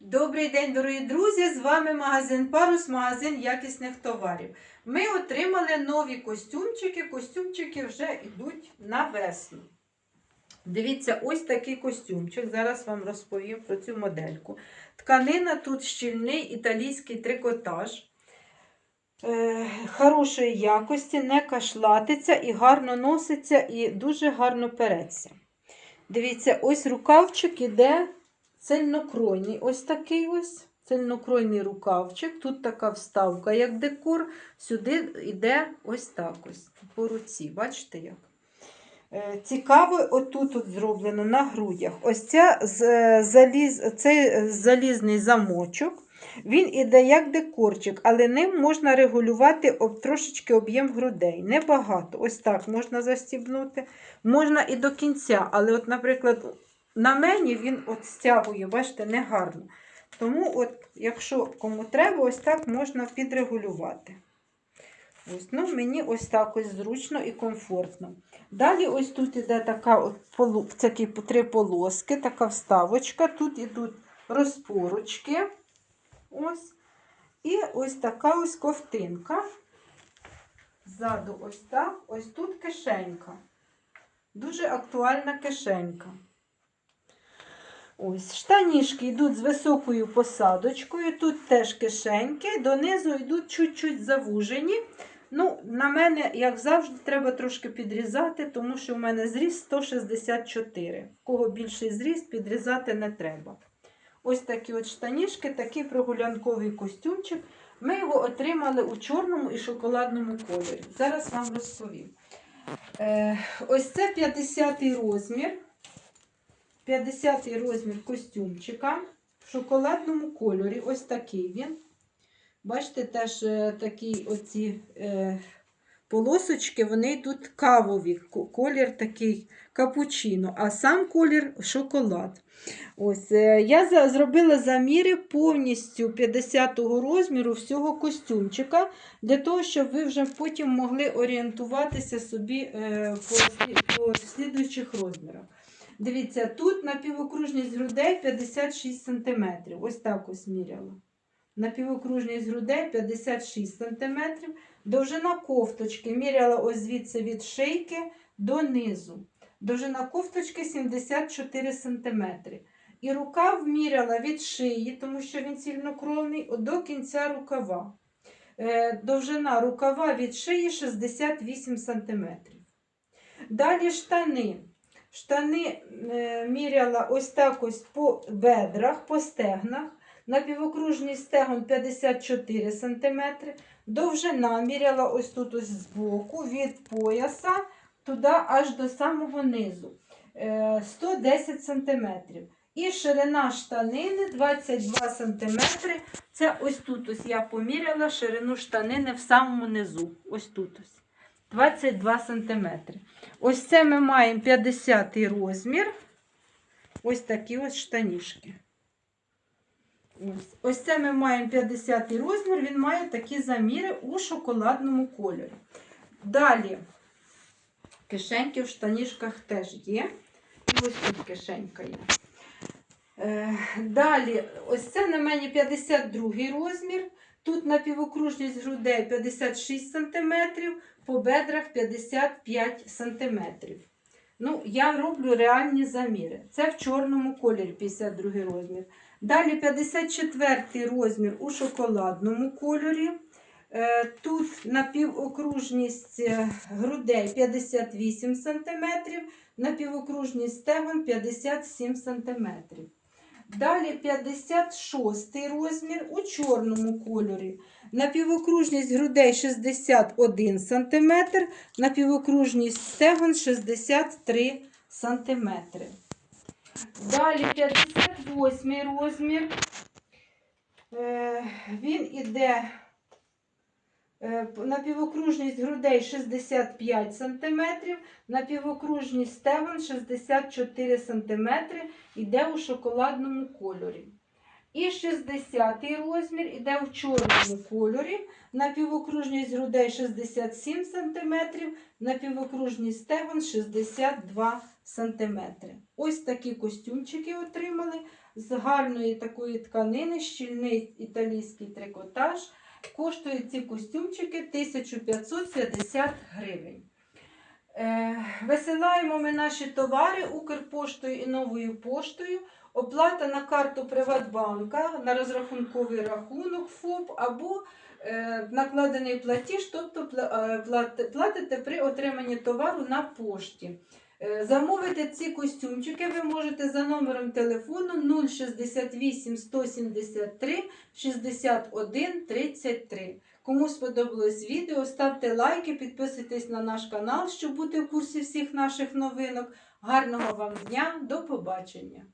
Добрий день, дорогі друзі! З вами магазин Парус, магазин якісних товарів. Ми отримали нові костюмчики. Костюмчики вже йдуть на весну. Дивіться, ось такий костюмчик. Зараз вам розповім про цю модельку. Тканина тут щільний італійський трикотаж. Е, хорошої якості, не кашлатиться і гарно носиться, і дуже гарно переться. Дивіться, ось рукавчик іде цельнокройний. Ось такий ось цельнокройний рукавчик. Тут така вставка, як декор. Сюди йде ось так ось по руці. Бачите як? Е, Цікаво, отут от зроблено на грудях. Ось ця заліз, цей е, залізний замочок. Він іде як декорчик, але ним можна регулювати об, трошечки об'єм грудей. Небагато. Ось так можна застібнути. Можна і до кінця, але, от, наприклад, на мені він от стягує, бачите, негарно. Тому, от, якщо кому треба, ось так можна підрегулювати. Ось, ну, мені ось так ось зручно і комфортно. Далі ось тут іде така от полу, такі три полоски, така вставочка. Тут ідуть розпорочки. Ось. І ось така ось ковтинка. Ззаду ось так. Ось тут кишенька. Дуже актуальна кишенька. Ось, штанішки йдуть з високою посадочкою. Тут теж кишеньки, донизу йдуть чуть-чуть завужені. Ну, на мене, як завжди, треба трошки підрізати, тому що в мене зріст 164. В кого більший зріст, підрізати не треба. Ось такі от штанішки, такий прогулянковий костюмчик. Ми його отримали у чорному і шоколадному кольорі. Зараз вам розповім. Е, ось це 50-й розмір. 50 розмір костюмчика в шоколадному кольорі. Ось такий він. Бачите, теж е, такі оці е, полосочки, вони йдуть кавові. Колір такий капучино, а сам колір шоколад. Ось, е, я за- зробила заміри повністю 50-го розміру всього костюмчика, для того, щоб ви вже потім могли орієнтуватися собі е, по, по слідуючих розмірах. Дивіться, тут напівокружність грудей 56 см. Ось так ось міряла. Напівокружність грудей 56 см. Довжина кофточки міряла ось звідси від шийки до низу. Довжина кофточки 74 см. І рукав міряла від шиї, тому що він цільнокровний, до кінця рукава. Е, Довжина рукава від шиї 68 см. Далі штани. Штани е, міряла ось так ось по бедрах, по стегнах. Напівокружність стегон 54 см. Довжина міряла ось тут ось збоку, від пояса туди аж до самого низу. Е, 110 см. І ширина штанини 22 см. Це ось тут ось я поміряла ширину штанини в самому низу. Ось тут ось. 22 см. Ось це ми маємо 50 розмір. Ось такі ось штанішки. Ось. ось це ми маємо 50 розмір, він має такі заміри у шоколадному кольорі. Далі кишеньки в штанішках теж є. І ось тут кишенька є. Е, далі, ось це на мені 52 розмір. Тут напівокружність грудей 56 см, по бедрах 55 см. Ну, я роблю реальні заміри. Це в чорному кольорі 52 розмір. Далі 54 розмір у шоколадному кольорі. Е, Тут напівокружність е, грудей 58 см, напівокружність стегон 57 см. Далі 56 розмір у чорному кольорі. Напівокружність грудей 61 см, напівокружність стегон 63 см. Далі 58 розмір. Е, Він іде напівокружність грудей 65 см, напівокружність стегон 64 см, іде у шоколадному кольорі. І 60 розмір іде в чорному кольорі. Напівокружність грудей 67 см, напівокружність стегон 62 см. Ось такі костюмчики отримали з гарної такої тканини, щільний італійський трикотаж. Коштують ці костюмчики 1550 гривень. Е, висилаємо ми наші товари Укрпоштою і новою поштою. Оплата на карту Приватбанка, на розрахунковий рахунок ФОП або е, накладений платіж, тобто е, плати- платите при отриманні товару на пошті. Е, Замовити ці костюмчики ви можете за номером телефону 068 173 61 33. Кому сподобалось відео, ставте лайки, підписуйтесь на наш канал, щоб бути в курсі всіх наших новинок. Гарного вам дня, до побачення!